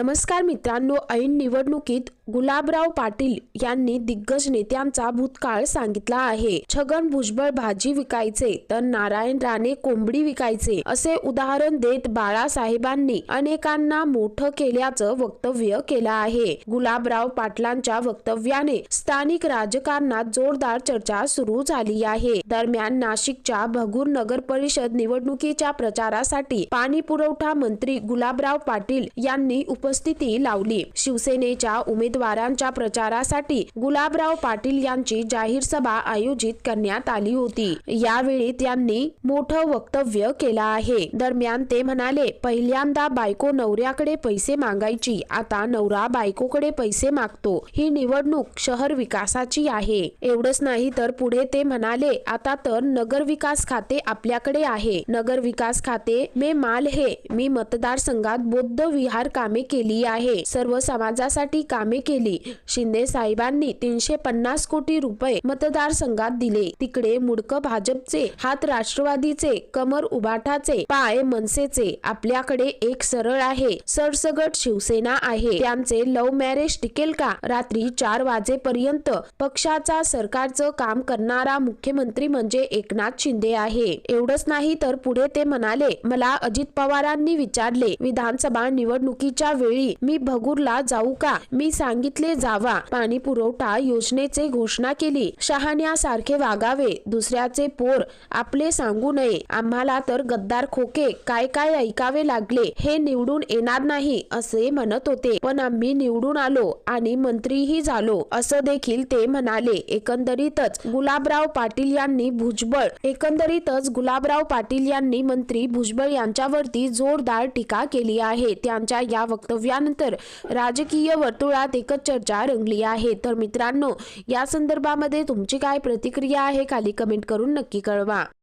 नमस्कार मित्रांनो ऐन निवडणुकीत गुलाबराव पाटील यांनी दिग्गज नेत्यांचा भूतकाळ सांगितला आहे. छगन भुजबळ भाजी विकायचे तर नारायण राणे कोंबडी विकायचे असे उदाहरण देत बाळासाहेबांनी अनेकांना मोठं केल्याचं वक्तव्य केलं आहे. गुलाबराव पाटलांच्या वक्तव्याने स्थानिक राजकारणात जोरदार चर्चा सुरू झाली आहे. दरम्यान नाशिकच्या भगूर नगर परिषद निवडणुकीच्या प्रचारासाठी पाणी पुरवठा मंत्री गुलाबराव पाटील यांनी उपस्थिती लावली. शिवसेनेच्या उमेदवार उमेदवारांच्या प्रचारासाठी गुलाबराव पाटील यांची जाहीर सभा आयोजित करण्यात आली होती. यावेळी त्यांनी मोठं वक्तव्य केलं आहे. दरम्यान ते म्हणाले पहिल्यांदा बायको नवऱ्याकडे पैसे मागायची आता नवरा बायकोकडे पैसे मागतो. ही निवडणूक शहर विकासाची आहे. एवढंच नाही तर पुढे ते म्हणाले आता तर नगर विकास खाते आपल्याकडे आहे. नगर विकास खाते मे माल हे. मी मतदारसंघात बौद्ध विहार कामे केली आहे. सर्व समाजासाठी कामे केली. शिंदे साहेबांनी तीनशे पन्नास कोटी रुपये मतदारसंघात दिले. तिकडे मुडक भाजपचे हात राष्ट्रवादीचे कमर उबाठाचे पाय मनसेचे. आपल्याकडे एक सरळ आहे. सरसगट शिवसेना आहे. त्यांचे लव्ह मॅरेज टिकेल का? रात्री चार वाजेपर्यंत पक्षाचा सरकारचं काम करणारा मुख्यमंत्री म्हणजे एकनाथ शिंदे आहे. एवढंच नाही तर पुढे ते म्हणाले मला अजित पवारांनी विचारले विधानसभा निवडणुकीच्या वेळी मी भगूरला जाऊ का? मी सा सांगितले जावा. पाणी पुरवठा योजनेचे घोषणा केली. शहाण्यासारखे वागावे. दुसऱ्याचे पोर आपले सांगू नये. आम्हाला तर गद्दार खोके काय काय ऐकावे लागले. हे निवडून येणार नाही असे म्हणत होते. पण आम्ही निवडून आलो आणि मंत्रीही झालो असं देखील ते म्हणाले. एकंदरीतच गुलाबराव पाटील यांनी भुजबळ एकंदरीतच गुलाबराव पाटील यांनी मंत्री भुजबळ यांच्यावरती जोरदार टीका केली आहे. त्यांच्या या वक्तव्यानंतर राजकीय वर्तुळात एकच चर्चा रंगली आहे. तर मित्रांनो या संदर्भामध्ये तुमची काय प्रतिक्रिया आहे खाली कमेंट करून नक्की कळवा.